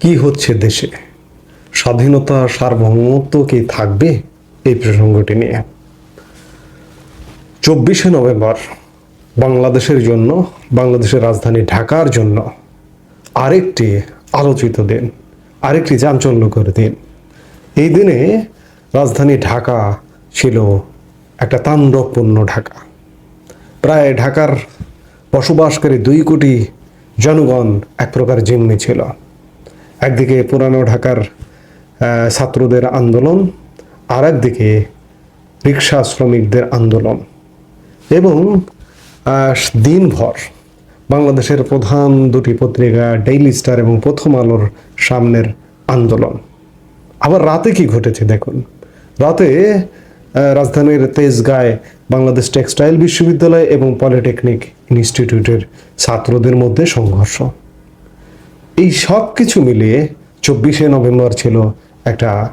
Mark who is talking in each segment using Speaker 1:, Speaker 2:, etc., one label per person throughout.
Speaker 1: কি হচ্ছে দেশে? স্বাধীনতা সার্বভৌমত্ব কি থাকবে এই প্রসঙ্গটি নিয়ে? চব্বিশে নভেম্বর, বাংলাদেশের জন্য, বাংলাদেশের রাজধানী ঢাকার জন্য আরেকটি আলোচিত দিন, আরেকটি চাঞ্চল্যকর দিন। এই দিনে রাজধানী ঢাকা ছিল একটা তাণ্ডবপূর্ণ ঢাকা। প্রায় ঢাকার বসবাসকারী দুই কোটি জনগণ এক প্রকার জিম্মি ছিল। একদিকে পুরানো ঢাকার ছাত্রদের আন্দোলন আর একদিকে রিক্সা শ্রমিকদের আন্দোলন এবং দিনভর বাংলাদেশের প্রধান দুটি পত্রিকা ডেইলি স্টার এবং প্রথম আলোর সামনের আন্দোলন। আবার রাতে কি ঘটেছে দেখুন? রাতে রাজধানীর তেজগাঁয় বাংলাদেশ টেক্সটাইল বিশ্ববিদ্যালয় এবং পলিটেকনিক ইনস্টিটিউটের ছাত্রদের মধ্যে সংঘর্ষ। এই সব কিছু মিলিয়ে চব্বিশে নভেম্বর ছিল একটা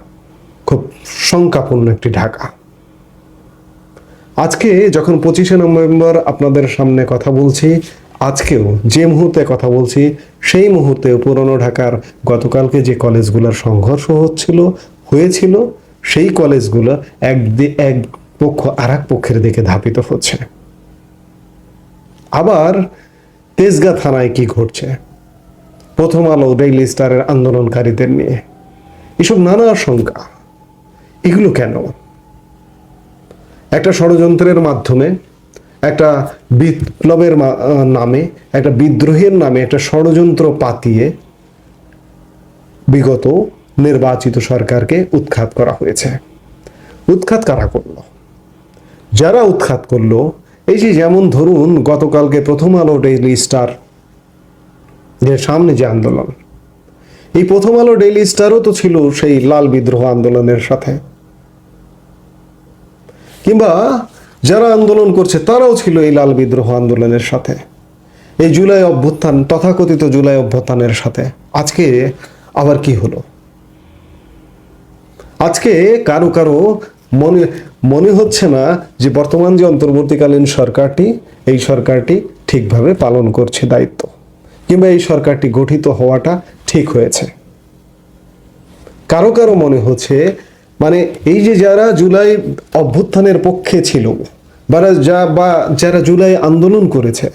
Speaker 1: খুব শঙ্কাপূর্ণ একটি ঢাকা। আজকে যখন পঁচিশে নভেম্বর আপনাদের সামনে কথা বলছি, আজকেও যে মুহূর্তে কথা বলছি, সেই মুহূর্তে পুরনো ঢাকার গতকালকে যে কলেজগুলোর সংঘর্ষ হচ্ছিল, হয়েছিল, সেই কলেজগুলো এক এক পক্ষ আর এক পক্ষের দিকে ধাপিত হচ্ছে। আবার তেজগা থানায় কি ঘটছে? প্রথম আলো ডেইলি স্টারের আন্দোলনকারীদের নিয়ে। এসব নানা আশঙ্কা। এগুলো কেন? একটা ষড়যন্ত্রের মাধ্যমে, একটা বিপ্লবের নামে, একটা বিদ্রোহের নামে একটা ষড়যন্ত্র পাতিয়ে বিগত নির্বাচিত সরকারকে উৎখাত করা হয়েছে। উৎখাত কারা করল? যারা উৎখাত করল, এই যে যেমন ধরুন গতকালকে প্রথম আলো ডেইলি স্টার যে সামনে যে আন্দোলন। এই প্রথম আলো ডেইলি স্টারও তো ছিল সেই লাল বিদ্রোহ আন্দোলনের সাথে। কিংবা যারা আন্দোলন করছে তারাও ছিল এই লাল বিদ্রোহ আন্দোলনের সাথে। এই জুলাই অভ্যুত্থান, তথাকথিত জুলাই অভ্যুত্থানের সাথে। আজকে আবার কি হলো? আজকে কারও কারও মনে মনে হচ্ছে না যে বর্তমান যে অন্তর্বর্তীকালীন সরকারটি, এই সরকারটি ঠিকভাবে পালন করছে দায়িত্ব। কিংবা এই সরকারটি গঠিত হওয়াটা ঠিক হয়েছে। কারও কারও মনে হচ্ছে মানে এই যে যারা জুলাই অভ্যুত্থানের পক্ষে ছিল, বা যা, বা যারা জুলাই আন্দোলন করেছে,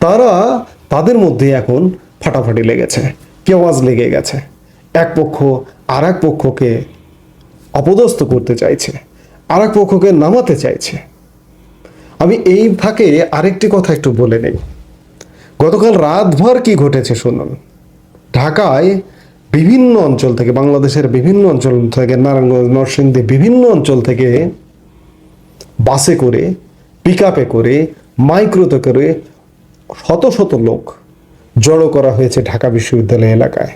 Speaker 1: তারা তাদের মধ্যে এখন ফাটাফাটি লেগেছে কেওয়াজ লেগে গেছে। এক পক্ষ আর এক পক্ষকে অপদস্থ করতে চাইছে আর এক পক্ষকে নামাতে চাইছে। আমি এই ফাঁকে আরেকটি কথা একটু বলে নেই। গতকাল রাতভর কি ঘটেছে শুনুন। ঢাকায় বিভিন্ন অঞ্চল থেকে, বাংলাদেশের বিভিন্ন অঞ্চল থেকে, নারায়ণগঞ্জ, নরসিংদী বিভিন্ন অঞ্চল থেকে বাসে করে পিক করে, মাইক্রোতে করে শত শত লোক জড়ো করা হয়েছে ঢাকা বিশ্ববিদ্যালয় এলাকায়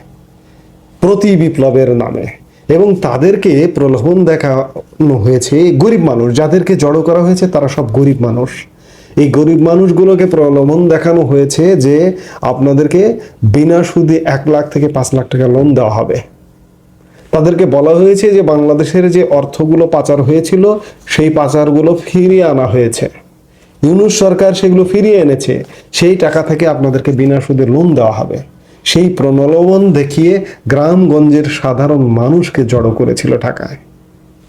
Speaker 1: প্রতি বিপ্লবের নামে। এবং তাদেরকে প্রলোভন দেখানো হয়েছে গরিব মানুষ। যাদেরকে জড়ো করা হয়েছে তারা সব গরিব মানুষ। এই গরিব মানুষগুলোকে প্রলোভন দেখানো হয়েছে যে আপনাদেরকে বিনা সুদে এক লাখ থেকে পাঁচ লাখ টাকা লোন দেওয়া হবে। তাদেরকে বলা হয়েছে যে বাংলাদেশের যে অর্থগুলো পাচার হয়েছিল, সেই পাচারগুলো ফিরিয়ে আনা হয়েছে। ইউনুস সরকার সেগুলো ফিরিয়ে এনেছে, সেই টাকা থেকে আপনাদেরকে বিনা সুদে লোন দেওয়া হবে। সেই প্রলোভন দেখিয়ে গ্রামগঞ্জের সাধারণ মানুষকে জড়ো করেছিল টাকায়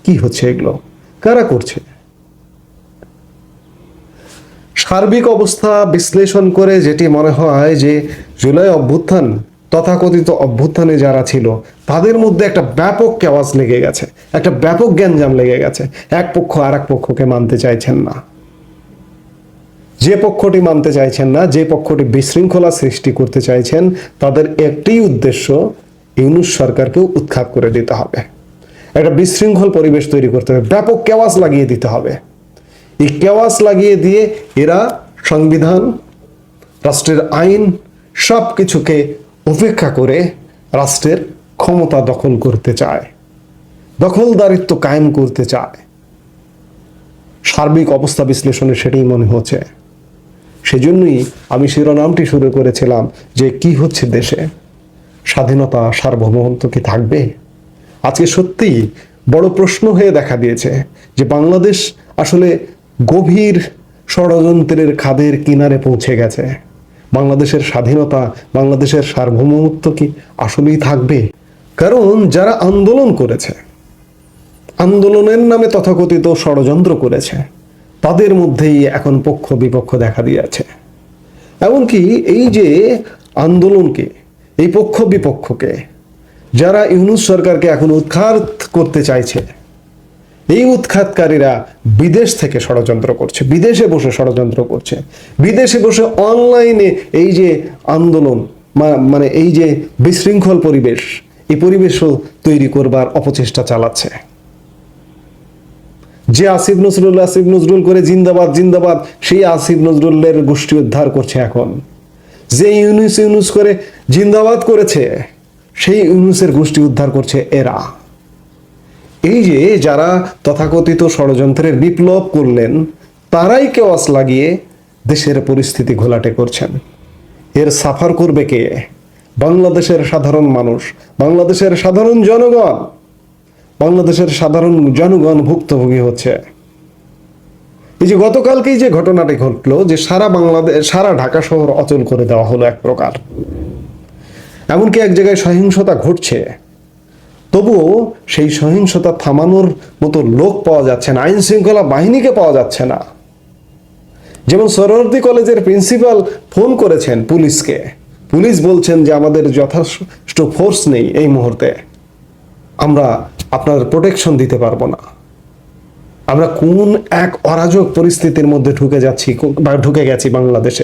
Speaker 1: কি হচ্ছে এগুলো? কারা করছে? সার্বিক অবস্থা বিশ্লেষণ করে যেটি মনে হয় যে জুলাই অভ্যুত্থান, তথাকথিত অভ্যুত্থানে যারা ছিল, তাদের মধ্যে একটা ব্যাপক কেওয়াজ লেগে গেছে, একটা ব্যাপক জ্ঞানজাম লেগে গেছে। এক পক্ষ আর এক পক্ষকে মানতে চাইছেন না। যে পক্ষটি মানতে চাইছেন না, যে পক্ষটি বিশৃঙ্খলা সৃষ্টি করতে চাইছেন, তাদের একটি উদ্দেশ্য ইউনুস সরকারকেও উৎখাত করে দিতে হবে। একটা বিশৃঙ্খল পরিবেশ তৈরি করতে হবে, ব্যাপক কেওয়াজ লাগিয়ে দিতে হবে। এই কেওয়াস লাগিয়ে দিয়ে এরা সংবিধান, রাষ্ট্রের আইন সব কিছুকে উপেক্ষা করে রাষ্ট্রের ক্ষমতা দখল করতে চায়, দখলদারিত্ব কায়েম করতে চায়। সার্বিক অবস্থা বিশ্লেষণে সেটাই মনে হচ্ছে। সেজন্যই আমি শিরোনামটি শুরু করেছিলাম যে কি হচ্ছে দেশে? স্বাধীনতা সার্বভৌমত্ব কি থাকবে? আজকে সত্যিই বড় প্রশ্ন হয়ে দেখা দিয়েছে যে বাংলাদেশ আসলে গভীর ষড়যন্ত্রের খাদের কিনারে পৌঁছে গেছে। বাংলাদেশের স্বাধীনতা, বাংলাদেশের সার্বভৌমত্ব কি আসলেই থাকবে? কারণ যারা আন্দোলন করেছে, আন্দোলনের নামে তথাকথিত ষড়যন্ত্র করেছে, তাদের মধ্যেই এখন পক্ষ বিপক্ষ দেখা দিয়েছে। এমনকি এই যে আন্দোলনকে, এই পক্ষ বিপক্ষকে, যারা ইউনুস সরকারকে এখন উৎখাত করতে চাইছে এই উৎখাতকারীরা বিদেশ থেকে ষড়যন্ত্র করছে, বিদেশে বসে ষড়যন্ত্র করছে। বিদেশে বসে অনলাইনে এই যে আন্দোলন মানে এই যে বিশৃঙ্খল পরিবেশ, এই পরিবেশও তৈরি করবার অপচেষ্টা চালাচ্ছে। যে আসিফ নজরুল আসিফ নজরুল করে জিন্দাবাদ জিন্দাবাদ, সেই আসিফ নজরুলের গোষ্ঠী উদ্ধার করছে এখন। যে ইউনুস ইউনুস করে জিন্দাবাদ করেছে, সেই ইউনুসের গোষ্ঠী উদ্ধার করছে এরা। এই যে যারা তথাকথিত ষড়যন্ত্রের বিপ্লব করলেন, তারাই কেওয়াস লাগিয়ে দেশের পরিস্থিতি ঘোলাটে করছেন। এর সাফার করবে কে? বাংলাদেশের সাধারণ মানুষ, বাংলাদেশের সাধারণ জনগণ, বাংলাদেশের সাধারণ জনগণ ভুক্তভোগী হচ্ছে। এই যে গতকালকেই যে ঘটনাটি ঘটলো, যে সারা বাংলাদেশ, সারা ঢাকা শহর অচল করে দেওয়া হলো এক প্রকার। এমনকি এক জায়গায় সহিংসতা ঘটছে। তবুও সেই সহিংসতা থামানোর মতো লোক পাওয়া যাচ্ছে না আইন শৃঙ্খলা বাহিনীকে পাওয়া যাচ্ছে না। যেমন সরোয়ার্দী কলেজের প্রিন্সিপাল ফোন করেছেন পুলিশকে। পুলিশ বলছেন যে আমাদের যথেষ্ট ফোর্স নেই এই মুহূর্তে। আমরা আপনার প্রোটেকশন দিতে পারব না। আমরা কোন এক অরাজক পরিস্থিতির মধ্যে ঢুকে যাচ্ছি বা ঢুকে গেছি বাংলাদেশে?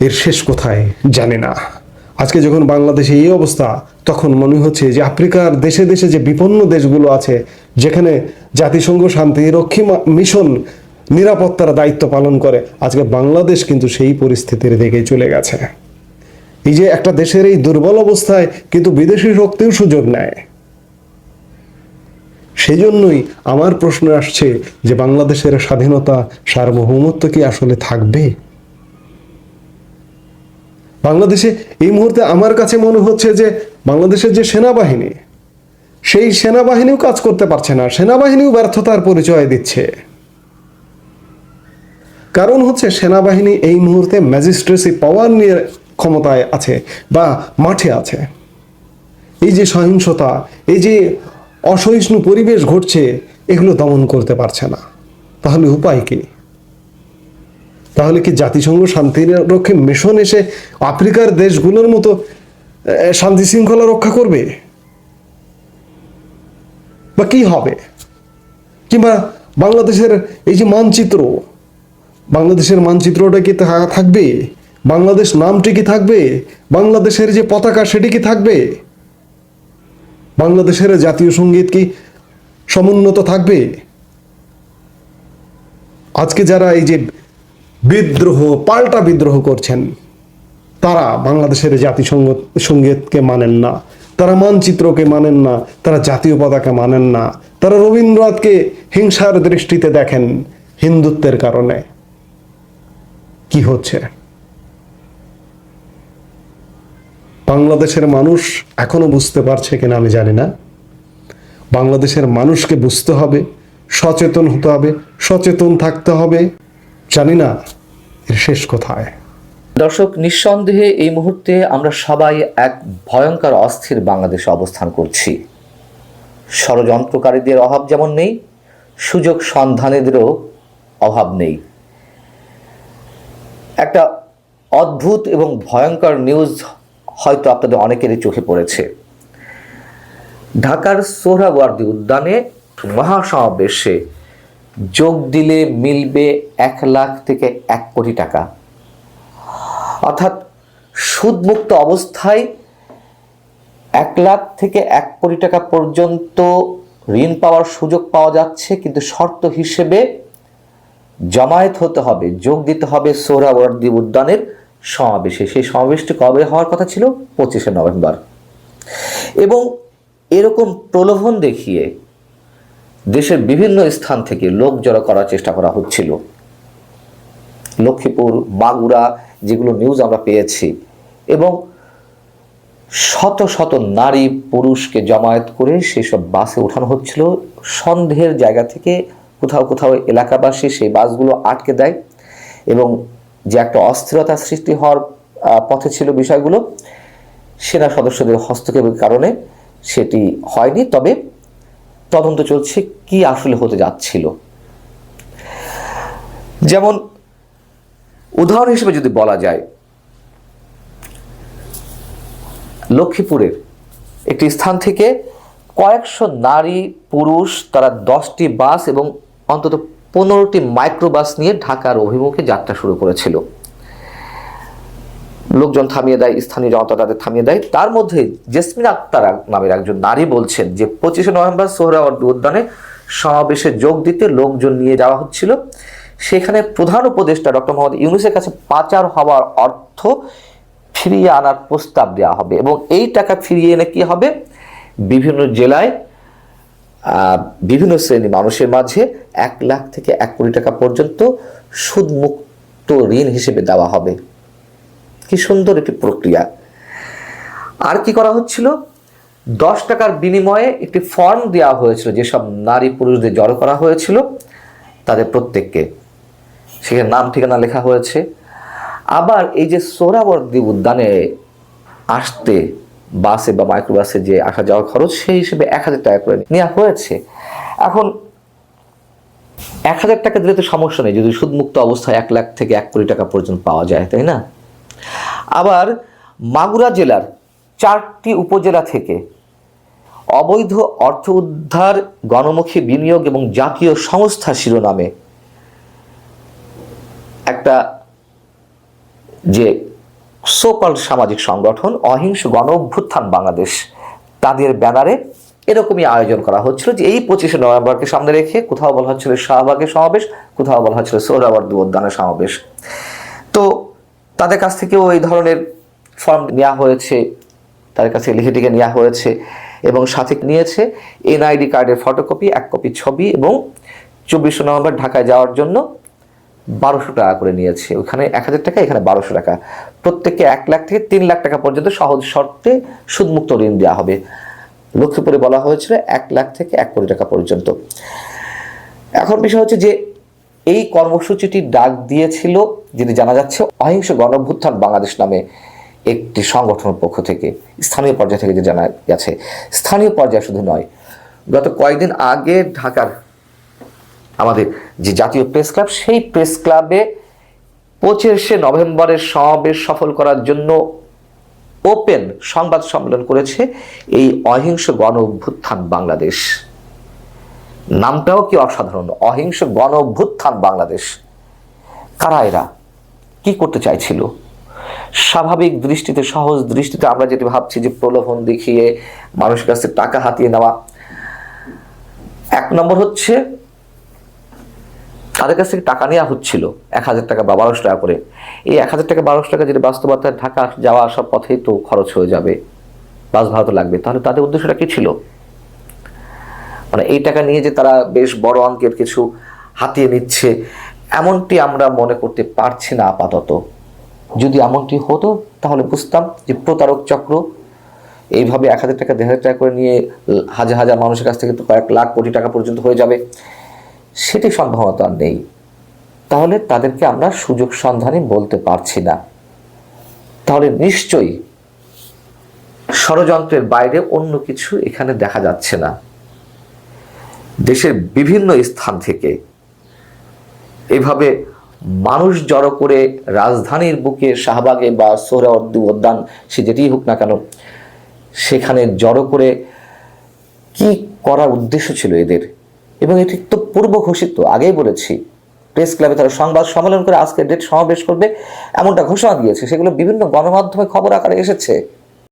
Speaker 1: এর শেষ কোথায় জানি না। আজকে যখন বাংলাদেশে এই অবস্থা, তখন মনে হচ্ছে যে আফ্রিকার দেশে দেশে যে বিপন্ন দেশগুলো আছে, যেখানে জাতিসংঘ শান্তিরক্ষী মিশন নিরাপত্তার দায়িত্ব পালন করে, আজকে বাংলাদেশ কিন্তু সেই পরিস্থিতির দিকে চলে গেছে। এই যে একটা দেশের এই দুর্বল অবস্থায় কিন্তু বিদেশি শক্তিও সুযোগ নেয়। সেই জন্যই আমার প্রশ্ন আসছে যে বাংলাদেশের স্বাধীনতা সার্বভৌমত্ব কি আসলে থাকবে? বাংলাদেশে এই মুহূর্তে আমার কাছে মনে হচ্ছে যে বাংলাদেশের যে সেনাবাহিনী, সেই সেনাবাহিনীও কাজ করতে পারছে না, সেনাবাহিনীও ব্যর্থতার পরিচয় দিচ্ছে। কারণ হচ্ছে সেনাবাহিনী এই মুহূর্তে ম্যাজিস্ট্রেসি পাওয়ার নিয়ে ক্ষমতায় আছে বা মাঠে আছে। এই যে সহিংসতা, এই যে অসহিষ্ণু পরিবেশ ঘটছে, এগুলো দমন করতে পারছে না। তাহলে উপায় কি? তাহলে কি জাতিসংঘ শান্তির রক্ষে মিশন এসে আফ্রিকার দেশগুলোর মতো শান্তি শৃঙ্খলা রক্ষা করবে? বা কি হবে? কিংবা বাংলাদেশের এই যে মানচিত্র, বাংলাদেশের মানচিত্রটা কি থাকবে? বাংলাদেশ নামটি কি থাকবে? বাংলাদেশের যে পতাকা সেটি কি থাকবে? বাংলাদেশের জাতীয় সংগীত কি সমুন্নত থাকবে? আজকে যারা এই যে বিদ্রোহ, পাল্টা বিদ্রোহ করছেন। তারা বাংলাদেশের জাতিসংঘ, সঙ্গীতকে মানেন না, তারা মানচিত্রকে মানেন না, তারা জাতীয় পতাকা মানেন না, তারা রবীন্দ্রনাথকে হিংসার দৃষ্টিতে দেখেন হিন্দুত্বের কারণে। কি হচ্ছে? বাংলাদেশের মানুষ এখনও বুঝতে পারছে কিনা আমি জানি না। বাংলাদেশের মানুষকে বুঝতে হবে, সচেতন হতে হবে, সচেতন থাকতে হবে জানি না এর শেষ কোথায়।
Speaker 2: দর্শক, নিঃসন্দেহে এই মুহূর্তে আমরা সবাই এক ভয়ঙ্কর অস্থির বাংলাদেশে অবস্থান করছি। ষড়যন্ত্রকারীদের অভাব যেমন নেই, সুযোগ সন্ধানীদেরও অভাব নেই। একটা অদ্ভুত এবং ভয়ঙ্কর নিউজ হয়তো আপনাদের অনেকেরই চোখে পড়েছে। ঢাকার সোহরাওয়ার্দী উদ্যানে মহাসমাবেশে যোগ দিলে মিলবে এক লাখ থেকে এক কোটি টাকা। অর্থাৎ সুদমুক্ত অবস্থায় এক লাখ থেকে এক কোটি টাকা পর্যন্ত ঋণ পাওয়ার সুযোগ পাওয়া যাচ্ছে, কিন্তু শর্ত হিসেবে জমায়েত হতে হবে, যোগ দিতে হবে সোহরাওয়ার্দী উদ্যানের সমাবেশে। সেই সমাবেশটি কবে হওয়ার কথা ছিল? পঁচিশে নভেম্বর। এবং এরকম প্রলোভন দেখিয়ে দেশের বিভিন্ন স্থান থেকে লোক জড়ো করার চেষ্টা করা হচ্ছিল। লক্ষ্মীপুর বাগুড়া যেগুলো নিউজ আমরা পেয়েছি এবং শত শত নারী, পুরুষকে জমায়েত করে সেসব বাসে ওঠানো হচ্ছিল। সন্দেহের জায়গা থেকে কোথাও কোথাও এলাকাবাসী সেই বাসগুলো আটকে দেয় এবং যে একটা অস্থিরতা সৃষ্টি হওয়ার পথে ছিল বিষয়গুলো, সেনা সদস্যদের হস্তক্ষেপের কারণে সেটি হয়নি। তবে তদন্ত চলছে, কি আসলে হতে যাচ্ছিল? যেমন, উদাহরণ হিসেবে যদি বলা যায়, লক্ষ্মীপুরের একটি স্থান থেকে কয়েকশো নারী, পুরুষ, তারা দশটি বাস এবং অন্তত পনেরোটি মাইক্রোবাস নিয়ে ঢাকার অভিমুখে যাত্রা শুরু করেছিল। লোকজন থামিয়ে দেয়, স্থানীয় জনতা তাদের থামিয়ে দেয়। তার মধ্যে জেসমিন আক্তার নামের একজন নারী বলছেন যে, পঁচিশে নভেম্বর সোহরাওয়ার্দী উদ্যানে সমাবেশে যোগ দিতে লোকজন নিয়ে যাওয়া হচ্ছিল। সেখানে প্রধান উপদেষ্টা ডক্টর মোহাম্মদ ইউনুসের কাছে পাচার হওয়ার অর্থ ফিরিয়ে আনার প্রস্তাব দেওয়া হবে এবং এই টাকা ফিরিয়ে এনে কি হবে? বিভিন্ন জেলায় বিভিন্ন শ্রেণি মানুষের মাঝে এক লাখ থেকে এক কোটি টাকা পর্যন্ত সুদমুক্ত ঋণ হিসেবে দেওয়া হবে। কি সুন্দর একটি প্রক্রিয়া। আর কি করা হচ্ছিল? দশ টাকার বিনিময়ে একটি ফর্ম দেওয়া হয়েছিল, যেসব নারী পুরুষদের জড়ো করা হয়েছিল, তাদের প্রত্যেককে। সেখানে নাম, ঠিকানা লেখা হয়েছে। আবার এই যে সোহরাবর্দী উদ্যানে আসতে বাসে বা মাইক্রোবাসে যে আসা যাওয়ার খরচ, সেই হিসেবে এক হাজার টাকা করে নেওয়া হয়েছে। এখন এক হাজার টাকা দিলে তো সমস্যা নেই, যদি সুদমুক্ত অবস্থায় এক লাখ থেকে এক কোটি টাকা পর্যন্ত পাওয়া যায়, তাই না? আবার মাগুরা জেলার চারটি উপজেলা থেকে অবৈধ অর্থ উদ্ধার, গণমুখী বিনিয়োগ এবং জাতীয় সংস্থা শিরোনামে একটা যে সোকল সামাজিক সংগঠন, অহিংস গণ অভ্যুত্থান বাংলাদেশ, তাদের ব্যানারে এরকমই আয়োজন করা হচ্ছিল যে এই পঁচিশে নভেম্বরকে সামনে রেখে কোথাও বলা হচ্ছিল শাহবাগের সমাবেশ, কোথাও বলা হচ্ছিল সৌরাবর্দী উদ্যানের সমাবেশ। তো তাদের কাছ থেকেও এই ধরনের ফর্ম নেওয়া হয়েছে, তাদের কাছে লিখে টিকে নেওয়া হয়েছে এবং সাথে নিয়েছে এনআইডি কার্ডের ফটোকপি এক কপি ছবি এবং চব্বিশে নভেম্বর ঢাকায় যাওয়ার জন্য বারোশো টাকা করে নিয়েছে। ওখানে এক হাজার টাকা, এখানে বারোশো টাকা। প্রত্যেককে এক লাখ থেকে তিন লাখ টাকা পর্যন্ত সহজ শর্তে সুদমুক্ত ঋণ দেওয়া হবে। লক্ষ্মীপুরে বলা হয়েছিল এক লাখ থেকে এক কোটি টাকা পর্যন্ত। এখন বিষয় হচ্ছে যে এই কর্মসূচিটি ডাক দিয়েছিল যেটি জানা যাচ্ছে অহিংস গণভ্যুত্থান বাংলাদেশ নামে একটি সংগঠনের পক্ষ থেকে, স্থানীয় পর্যায় থেকে যে জানা গেছে। স্থানীয় পর্যায়ে শুধু নয়, গত কয়েকদিন আগে ঢাকার আমাদের যে জাতীয় প্রেস ক্লাব, সেই প্রেস ক্লাবে পঁচিশে নভেম্বরের সমাবেশ সফল করার জন্য ওপেন সংবাদ সম্মেলন করেছে এই অহিংস গণ অভ্যুত্থান বাংলাদেশ। নামটাও কি অসাধারণ? অহিংস গণ অভ্যুত্থান বাংলাদেশ। কারা এরা? কি করতে চাইছিল? স্বাভাবিক দৃষ্টিতে, সহজ দৃষ্টিতে আমরা যেটি ভাবছি যে প্রলোভন দেখিয়ে মানুষের কাছে টাকা হাতিয়ে নেওয়া। এক নম্বর হচ্ছে, তাদের কাছ থেকে টাকা নেওয়া হচ্ছিল, এক হাজার টাকা বা বারোশো টাকা করে। এই এক হাজার টাকা, বারোশো টাকা যদি বাস্তবতায় ঢাকা যাওয়া আসার পথেই তো খরচ হয়ে যাবে, বাস ভাড়া তো লাগবে। তাহলে তাদের উদ্দেশ্যটা কি ছিল? মানে এই টাকা নিয়ে যে তারা বেশ বড় অঙ্কের কিছু হাতিয়ে নিচ্ছে এমনটি আমরা মনে করতে পারছি না আপাতত। যদি এমনটি হতো, তাহলে বুঝতাম যে প্রতারক চক্র এইভাবে এক হাজার টাকা, দেড় হাজার টাকা করে নিয়ে হাজার হাজার মানুষের কাছ থেকে তো কয়েক লাখ কোটি টাকা পর্যন্ত হয়ে যাবে। সেটি সম্ভাবনা নেই। তাহলে তাদেরকে আমরা সুযোগ সন্ধানে বলতে পারছি না। তাহলে নিশ্চয়ই ষড়যন্ত্রের বাইরে অন্য কিছু এখানে দেখা যাচ্ছে না। দেশের বিভিন্ন স্থান থেকে এভাবে মানুষ জড়ো করে রাজধানীর বুকে শাহবাগে বা সোহরাওয়ার্দী উদ্যান, সে যেটিই হোক না কেন, সেখানে জড়ো করে কি করার উদ্দেশ্য ছিল এদের? এবং এটি তো পূর্ব ঘোষিত আগেই বলেছি। প্রেস ক্লাবে তারা সংবাদ সম্মেলন করে আজকে ডেট সমাবেশ করবে, এমনটা ঘোষণা দিয়েছে। সেগুলো বিভিন্ন গণমাধ্যমে খবর আকারে এসেছে।